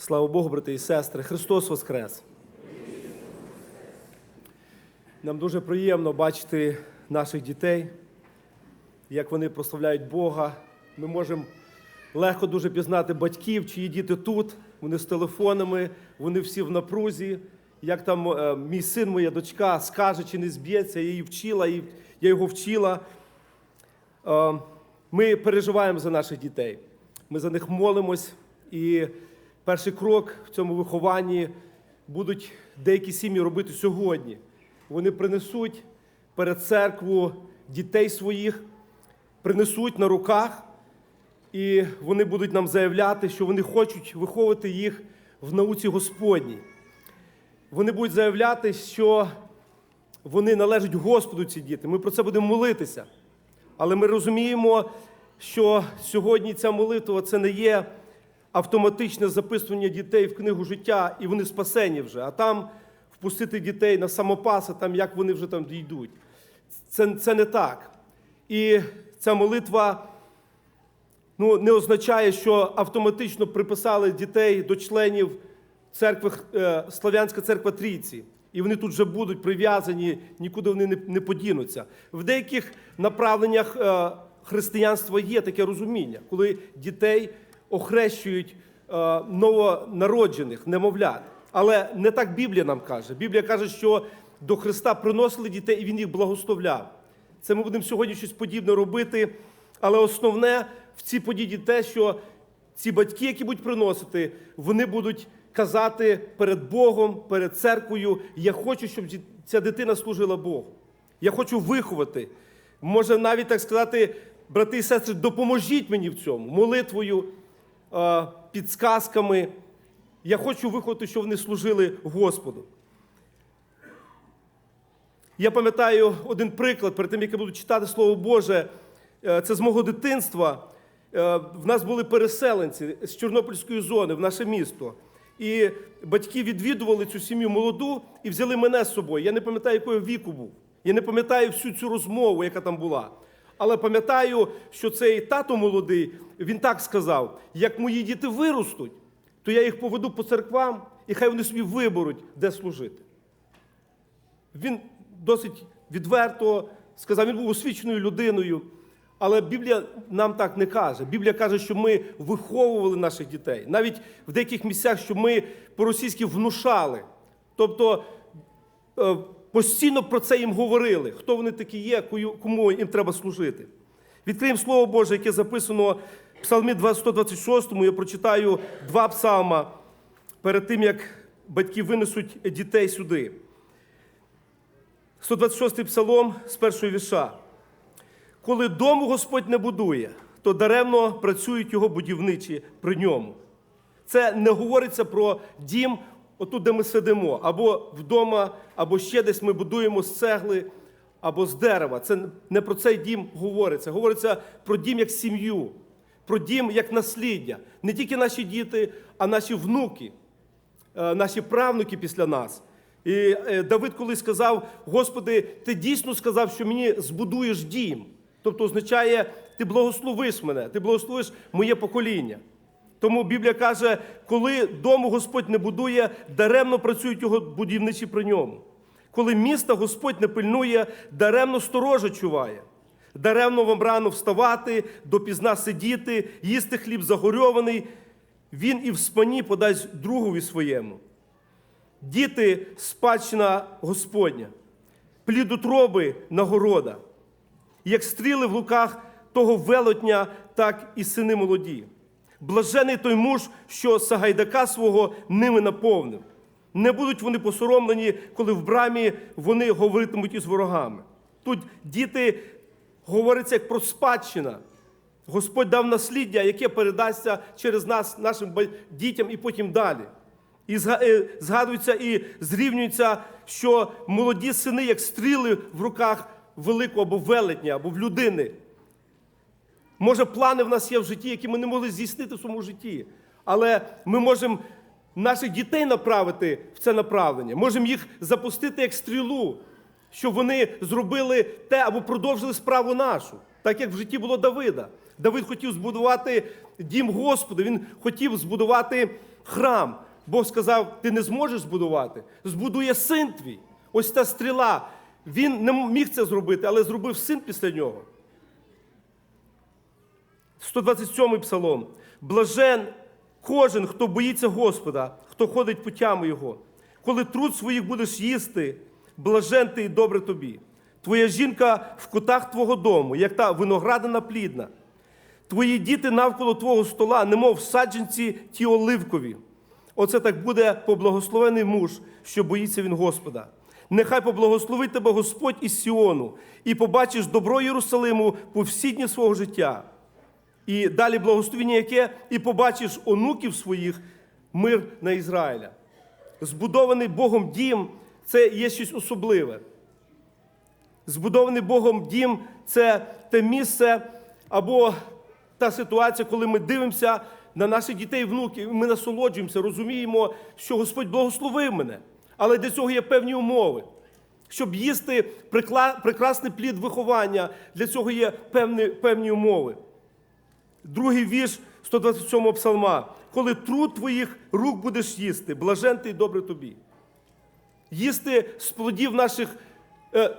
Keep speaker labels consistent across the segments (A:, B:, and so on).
A: Слава Богу, брати і сестри, Христос Воскрес! Нам дуже приємно бачити наших дітей, як вони прославляють Бога. Ми можемо легко дуже пізнати батьків, чиї діти тут, вони з телефонами, вони всі в напрузі. Як там е, мій син, моя дочка скаже, чи не зб'ється, я її вчила, я його вчила. Е, Ми переживаємо за наших дітей. Ми за них молимось. І перший крок в цьому вихованні будуть деякі сім'ї робити сьогодні. Вони принесуть перед церкву дітей своїх, принесуть на руках, і вони будуть нам заявляти, що вони хочуть виховувати їх в науці Господній. Вони будуть заявляти, що вони належать Господу, ці діти. Ми про це будемо молитися. Але ми розуміємо, що сьогодні ця молитва це не є автоматичне записування дітей в книгу життя, і вони спасені вже, а там впустити дітей на самопаси, там як вони вже там дійдуть. Це, це не так. І ця молитва ну, не означає, що автоматично приписали дітей до членів церкви е, Слав'янська церква Трійці. І вони тут вже будуть прив'язані, нікуди вони не, подінуться. В деяких направленнях е, християнства є таке розуміння, коли дітей охрещують е, новонароджених, немовлят. Але не так Біблія нам каже. Біблія каже, що до Христа приносили дітей і Він їх благословляв. Це ми будемо сьогодні щось подібне робити. Але основне в цій події те, що ці батьки, які будуть приносити, вони будуть казати перед Богом, перед церквою: я хочу, щоб ця дитина служила Богу. Я хочу виховати. Може, навіть так сказати, брати і сестри, допоможіть мені в цьому молитвою, підсказками. Я хочу виховати, щоб вони служили Господу. Я пам'ятаю один приклад, перед тим, як я буду читати Слово Боже, Е, це з мого дитинства. Е, В нас були переселенці з Чорнобильської зони в наше місто. І батьки відвідували цю сім'ю молоду і взяли мене з собою. Я не пам'ятаю, якого віку був. Я не пам'ятаю всю цю розмову, яка там була. Але пам'ятаю, що цей тато молодий, він так сказав: як мої діти виростуть, то я їх поведу по церквам, і хай вони собі виберуть, де служити. Він досить відверто сказав, він був освіченою людиною. Але Біблія нам так не каже. Біблія каже, що ми виховували наших дітей. Навіть в деяких місцях, що ми по-російськи внушали. Тобто постійно про це їм говорили, хто вони такі є, кому їм треба служити. Відкриємо Слово Боже, яке записано в Псалмі 126, я прочитаю два псалма перед тим, як батьки винесуть дітей сюди. 126 псалом з першого віша. Коли дому Господь не будує, то даремно працюють його будівничі при ньому. Це не говориться про дім, отут, де ми сидимо, або вдома, або ще десь ми будуємо з цегли, або з дерева. Це не про цей дім говориться. Говориться про дім як сім'ю, про дім як насліддя. Не тільки наші діти, а наші внуки, е, наші правнуки після нас. І е, Давид колись сказав: Господи, ти дійсно сказав, що мені збудуєш дім. Тобто означає, ти благословиш мене, ти благословиш моє покоління. Тому Біблія каже, коли дому Господь не будує, даремно працюють його будівничі при ньому. Коли міста Господь не пильнує, даремно сторожа чуває. Даремно вам рано вставати, допізна сидіти, їсти хліб загорьований, він і в спані подасть другові своєму. Діти спадщина Господня, плід утроби нагорода. Як стріли в луках того велетня, так і сини молоді. Блажений той муж, що Сагайдака свого ними наповнив. Не будуть вони посоромлені, коли в брамі вони говоритимуть із ворогами. Тут діти говориться як про спадщина. Господь дав насліддя, яке передасться через нас, нашим дітям і потім далі. І е, згадується і зрівнюється, що молоді сини, як стріли в руках великого або велетня, або в людини. Може, плани в нас є в житті, які ми не могли здійснити в своєму житті. Але ми можемо наших дітей направити в це направлення. Можемо їх запустити як стрілу, щоб вони зробили те або продовжили справу нашу, так як в житті було Давида. Давид хотів збудувати дім Господа, він хотів збудувати храм. Бог сказав: ти не зможеш збудувати, збудує син твій. Ось та стріла. Він не міг це зробити, але зробив син після нього. 127 псалом. Блажен кожен, хто боїться Господа, хто ходить путями Його. Коли труд своїх будеш їсти, блажен ти і добре тобі. Твоя жінка в кутах твого дому, як та виноградина плідна. Твої діти навколо твого стола, немов саджанці ті оливкові. Оце так буде поблагословений муж, що боїться він Господа. Нехай поблагословить тебе Господь із Сіону, і побачиш добро Єрусалиму по всі дні свого життя. І далі благословення, яке і побачиш онуків своїх мир на Ізраїля. Збудований Богом дім це є щось особливе. Збудований Богом дім це те місце або та ситуація, коли ми дивимося на наших дітей і внуків, і ми насолоджуємося, розуміємо, що Господь благословив мене. Але для цього є певні умови. Щоб їсти прекрасний плід виховання, для цього є певні, певні умови. Другий вірш 127 псалма. Коли труд твоїх рук будеш їсти, блажен ти і добре тобі. Їсти з плодів наших, е,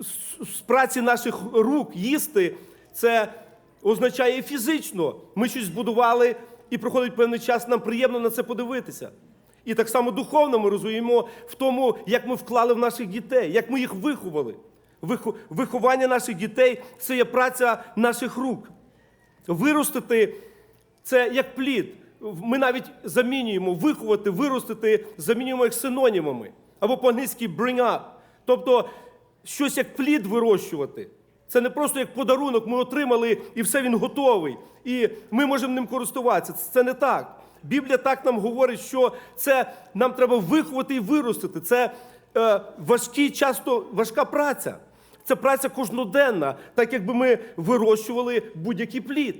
A: з- праці наших рук, їсти це означає фізично. Ми щось збудували і проходить певний час, нам приємно на це подивитися. І так само духовно ми розуміємо в тому, як ми вклали в наших дітей, як ми їх виховали. Вихо- Виховання наших дітей це є праця наших рук. Виростити це як плід. Ми навіть замінюємо виховати, виростити, замінюємо їх синонімами. Або по-англійськи bring up. Тобто щось як плід вирощувати. Це не просто як подарунок, ми отримали і все він готовий. І ми можемо ним користуватися. Це не так. Біблія так нам говорить, що це нам треба виховати і виростити. Це е, важкий, часто важка праця. Це праця кожноденна, так якби ми вирощували будь-який плід.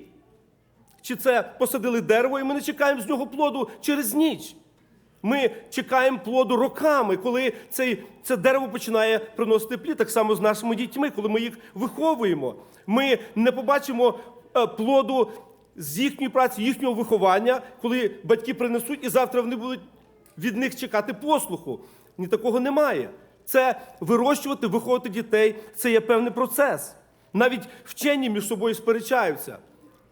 A: Чи це посадили дерево, і ми не чекаємо з нього плоду через ніч. Ми чекаємо плоду роками, коли цей, це дерево починає приносити плід, так само з нашими дітьми, коли ми їх виховуємо. Ми не побачимо е, плоду з їхньої праці, їхнього виховання, коли батьки принесуть, і завтра вони будуть від них чекати послуху. Ні такого немає. Це вирощувати, виховувати дітей це є певний процес. Навіть вчені між собою сперечаються.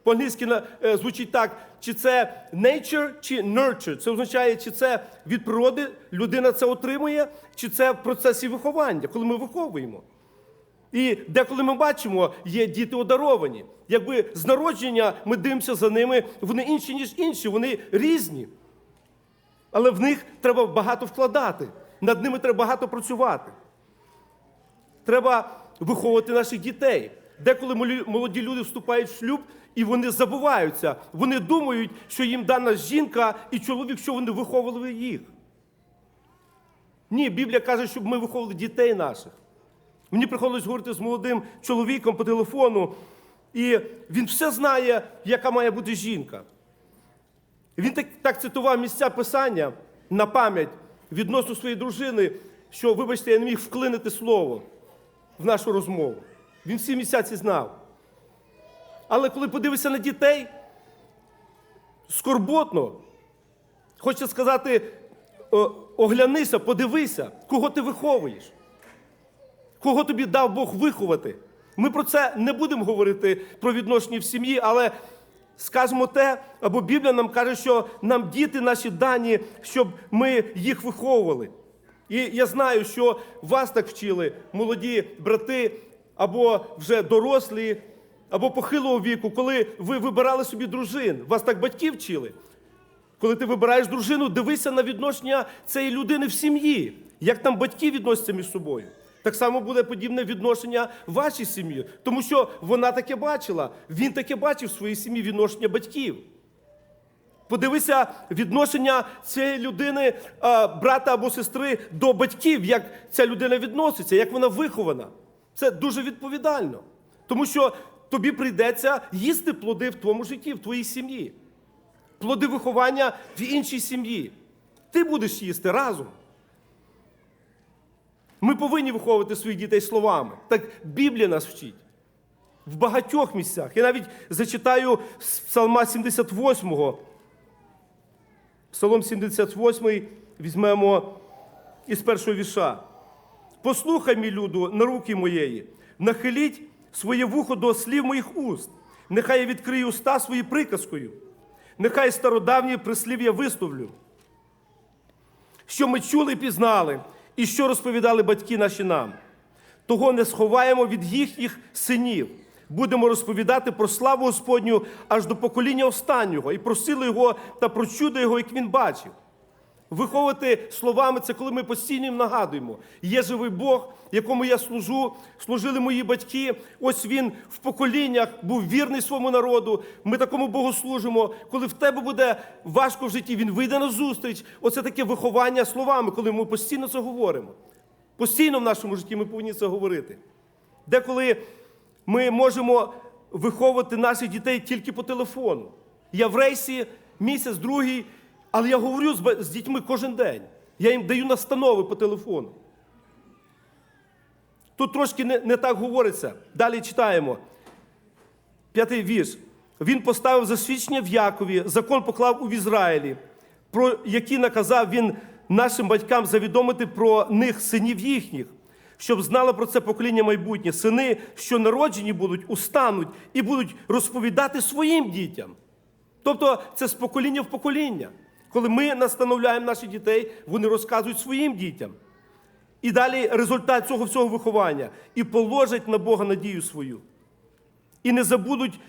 A: По-англійськи е, звучить так: чи це nature, чи nurture. Це означає, чи це від природи людина це отримує, чи це в процесі виховання, коли ми виховуємо. І деколи ми бачимо, є діти одаровані. Якби з народження ми дивимося за ними, вони інші, ніж інші, вони різні. Але в них треба багато вкладати, над ними треба багато працювати. Треба виховувати наших дітей. Деколи молоді люди вступають в шлюб і вони забуваються. Вони думають, що їм дана жінка і чоловік, що вони виховували їх. Ні, Біблія каже, щоб ми виховували дітей наших. Мені приходилось говорити з молодим чоловіком по телефону, і він все знає, яка має бути жінка. Він так, так цитував місця писання на пам'ять відносно своєї дружини, що, вибачте, я не міг вклинити слово в нашу розмову. Він всі місця ці знав. Але коли подивишся на дітей, скорботно, хочеться сказати, оглянися, подивися, кого ти виховуєш, кого тобі дав Бог виховати. Ми про це не будемо говорити про відношення в сім'ї, але скажемо те, або Біблія нам каже, що нам діти наші дані, щоб ми їх виховували. І я знаю, що вас так вчили молоді брати, або вже дорослі, або похилого віку, коли ви вибирали собі дружин. Вас так батьки вчили. Коли ти вибираєш дружину, дивися на відношення цієї людини в сім'ї, як там батьки відносяться між собою. Так само буде подібне відношення в вашій сім'ї, тому що вона таке бачила, він таке бачив в своїй сім'ї відношення батьків. Подивися відношення цієї людини, брата або сестри до батьків, як ця людина відноситься, як вона вихована. Це дуже відповідально. Тому що тобі прийдеться їсти плоди в твоєму житті, в твоїй сім'ї. Плоди виховання в іншій сім'ї. Ти будеш їсти разом. Ми повинні виховувати своїх дітей словами. Так Біблія нас вчить. в багатьох місцях. Я навіть зачитаю з Псалма 78. Псалом 78 візьмемо із першого віша. Послухай, мій люду, на руки моєї, нахиліть своє вухо до слів моїх уст. Нехай я відкрию уста свої приказкою, нехай стародавні прислів'я висловлю, що ми чули і пізнали, і що розповідали батьки наші нам. Того не сховаємо від їхніх синів. Будемо розповідати про славу Господню аж до покоління останнього, і просили Його та про чудо Його, як він бачив. Виховувати словами це коли ми постійно їм нагадуємо. Є живий Бог, якому я служу, служили мої батьки. Ось він в поколіннях був вірний своєму народу. Ми такому Богу служимо. Коли в тебе буде важко в житті, він вийде на зустріч. Оце таке виховання словами, коли ми постійно це говоримо. Постійно в нашому житті ми повинні це говорити. Деколи ми можемо виховувати наших дітей тільки по телефону. Я в рейсі місяць, другий, але я говорю з, дітьми кожен день. Я їм даю настанови по телефону. Тут трошки не, не так говориться. Далі читаємо. П'ятий вірш. Він поставив засвідчення в Якові, закон поклав у Ізраїлі, про які наказав він нашим батькам завідомити про них синів їхніх, щоб знало про це покоління майбутнє. Сини, що народжені будуть, устануть і будуть розповідати своїм дітям. Тобто це з покоління в покоління. Коли ми настановляємо наших дітей, вони розказують своїм дітям. І далі результат цього всього виховання. І положать на Бога надію свою. І не забудуть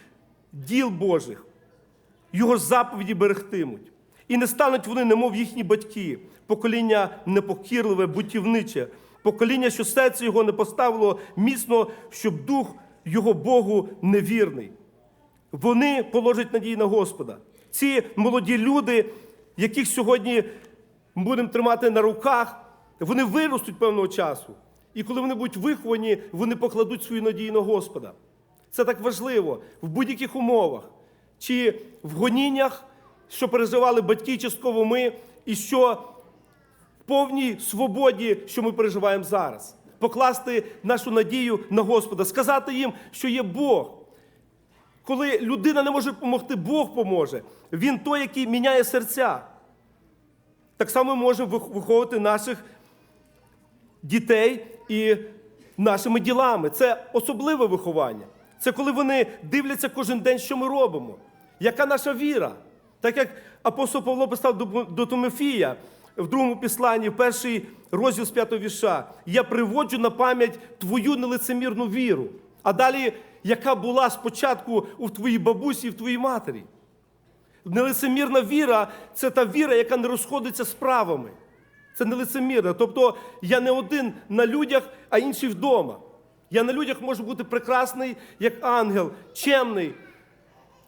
A: діл Божих. Його заповіді берегтимуть. І не стануть вони, немов їхні батьки, покоління непокірливе, бутівниче, покоління, що серце його не поставило міцно, щоб дух його Богу невірний. Вони положать надії на Господа. Ці молоді люди, яких сьогодні будемо тримати на руках, вони виростуть певного часу. І коли вони будуть виховані, вони покладуть свою надію на Господа. Це так важливо в будь-яких умовах, чи в гоніннях, що переживали батьки, частково ми, і що в повній свободі, що ми переживаємо зараз. Покласти нашу надію на Господа, сказати їм, що є Бог. Коли людина не може допомогти, Бог поможе. Він той, який міняє серця. Так само ми можемо виховувати наших дітей і нашими ділами. Це особливе виховання. Це коли вони дивляться кожен день, що ми робимо. Яка наша віра? Так як апостол Павло писав до- Тимофія в другому післанні, в перший розділ з п'ятого віша, я приводжу на пам'ять твою нелицемірну віру. А далі, яка була спочатку у твоїй бабусі і в твоїй матері. Нелицемірна віра це та віра, яка не розходиться з справами. Це нелицемірна. Тобто я не один на людях, а інший вдома. Я на людях можу бути прекрасний, як ангел, чемний,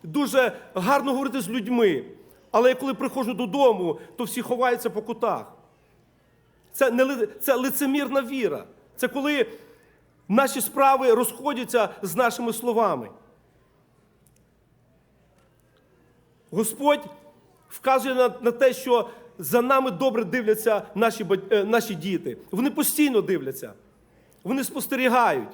A: дуже гарно говорити з людьми. Але я коли приходжу додому, то всі ховаються по кутах. Це, не, це лицемірна віра. Це коли наші справи розходяться з нашими словами. Господь вказує на, на те, що за нами добре дивляться наші, е, наші діти. Вони постійно дивляться, вони спостерігають.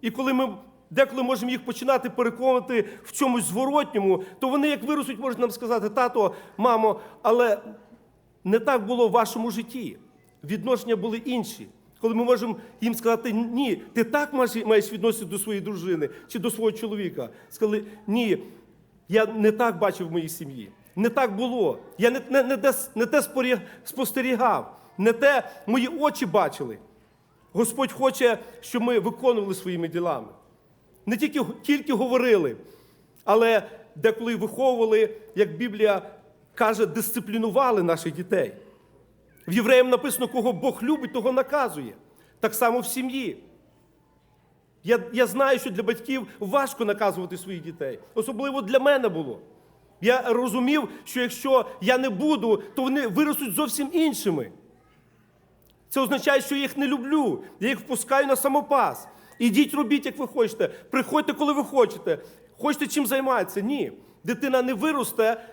A: І коли ми деколи можемо їх починати переконувати в чомусь зворотньому, то вони, як виростуть, можуть нам сказати, тато, мамо, але не так було в вашому житті. Відношення були інші. Коли ми можемо їм сказати, ні, ти так маєш- відносити до своєї дружини чи до свого чоловіка. Сказали, ні, я не так бачив в моїй сім'ї. Не так було. Я не, не, не, не те спостерігав, не те мої очі бачили. Господь хоче, щоб ми виконували своїми ділами. Не тільки, тільки говорили, але деколи виховували, як Біблія каже, дисциплінували наших дітей. В євреям написано, кого Бог любить, того наказує. Так само в сім'ї. Я, я знаю, що для батьків важко наказувати своїх дітей. Особливо для мене було. Я розумів, що якщо я не буду, то вони виростуть зовсім іншими. Це означає, що я їх не люблю. Я їх впускаю на самопас. Ідіть, робіть, як ви хочете. Приходьте, коли ви хочете. Хочете чим займатися? Ні. Дитина не виросте,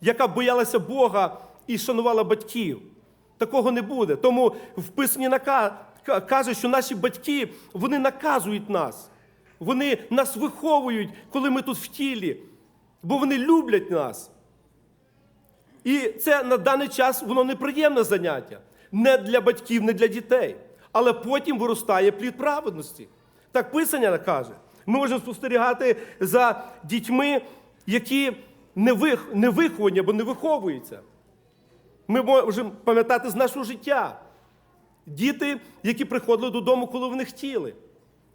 A: яка боялася Бога і шанувала батьків. Такого не буде. Тому в писанні каже, що наші батьки вони наказують нас. Вони нас виховують, коли ми тут в тілі, бо вони люблять нас. І це на даний час воно неприємне заняття. Не для батьків, не для дітей. Але потім виростає плід праведності. Так Писання каже. Ми можемо спостерігати за дітьми, які не виховані або не виховуються. Ми можемо пам'ятати з нашого життя. Діти, які приходили додому, коли вони хотіли.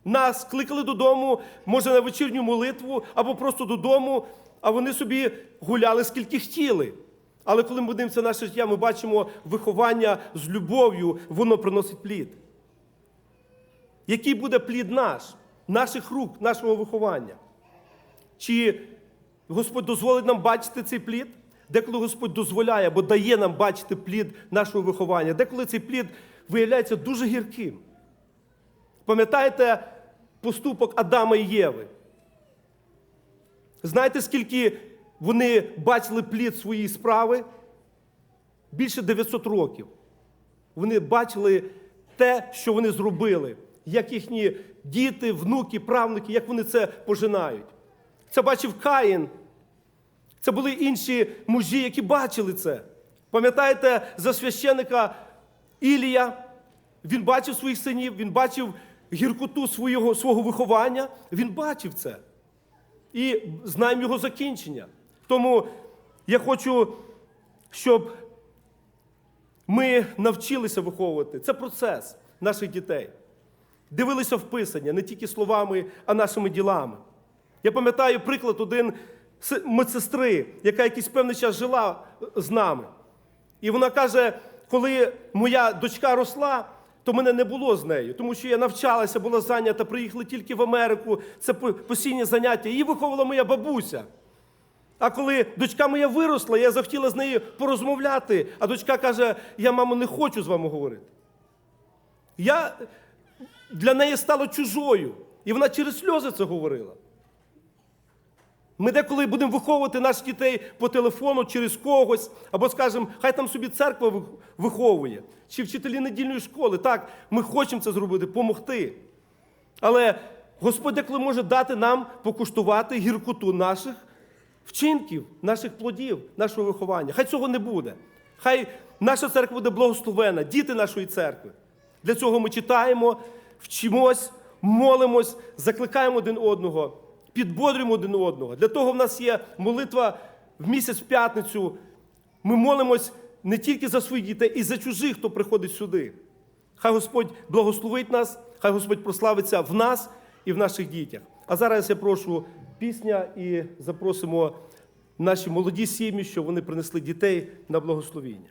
A: Нас кликали додому, може, на вечірню молитву, або просто додому, а вони собі гуляли скільки хотіли. Але коли ми дивимося наше життя, ми бачимо виховання з любов'ю, воно приносить плід. Який буде плід наш, наших рук, нашого виховання? Чи Господь дозволить нам бачити цей плід? Деколи Господь дозволяє або дає нам бачити плід нашого виховання, деколи цей плід виявляється дуже гірким. Пам'ятаєте поступок Адама і Єви? Знаєте, скільки вони бачили плід своєї справи? Більше 900 років. Вони бачили те, що вони зробили, як їхні діти, внуки, правнуки, як вони це пожинають. Це бачив Каїн. Це були інші мужі, які бачили це. Пам'ятаєте за священика Ілія? Він бачив своїх синів, він бачив гіркоту свого, свого виховання, він бачив це. І знаємо його закінчення. Тому я хочу, щоб ми навчилися виховувати. Це процес наших дітей. Дивилися в Писання не тільки словами, а нашими ділами. Я пам'ятаю приклад один медсестри, яка якийсь певний час жила з нами. І вона каже, коли моя дочка росла, то мене не було з нею, тому що я навчалася, була зайнята, приїхали тільки в Америку, це по- постійні заняття. Її виховувала моя бабуся. А коли дочка моя виросла, я захотіла з нею порозмовляти, а дочка каже: я, мамо, не хочу з вами говорити. Я для неї стала чужою, і вона через сльози це говорила. Ми деколи будемо виховувати наших дітей по телефону через когось, або скажемо, хай там собі церква виховує, чи вчителі недільної школи. Так, ми хочемо це зробити, допомогти. Але Господь деколи може дати нам покуштувати гіркоту наших вчинків, наших плодів, нашого виховання. Хай цього не буде. Хай наша церква буде благословена, діти нашої церкви. Для цього ми читаємо, вчимось, молимось, закликаємо один одного, підбодрюємо один одного. Для того в нас є молитва в місяць в п'ятницю. Ми молимось не тільки за своїх дітей, і за чужих, хто приходить сюди. Хай Господь благословить нас, хай Господь прославиться в нас і в наших дітях. А зараз я прошу пісня і запросимо наші молоді сім'ї, щоб вони принесли дітей на благословіння.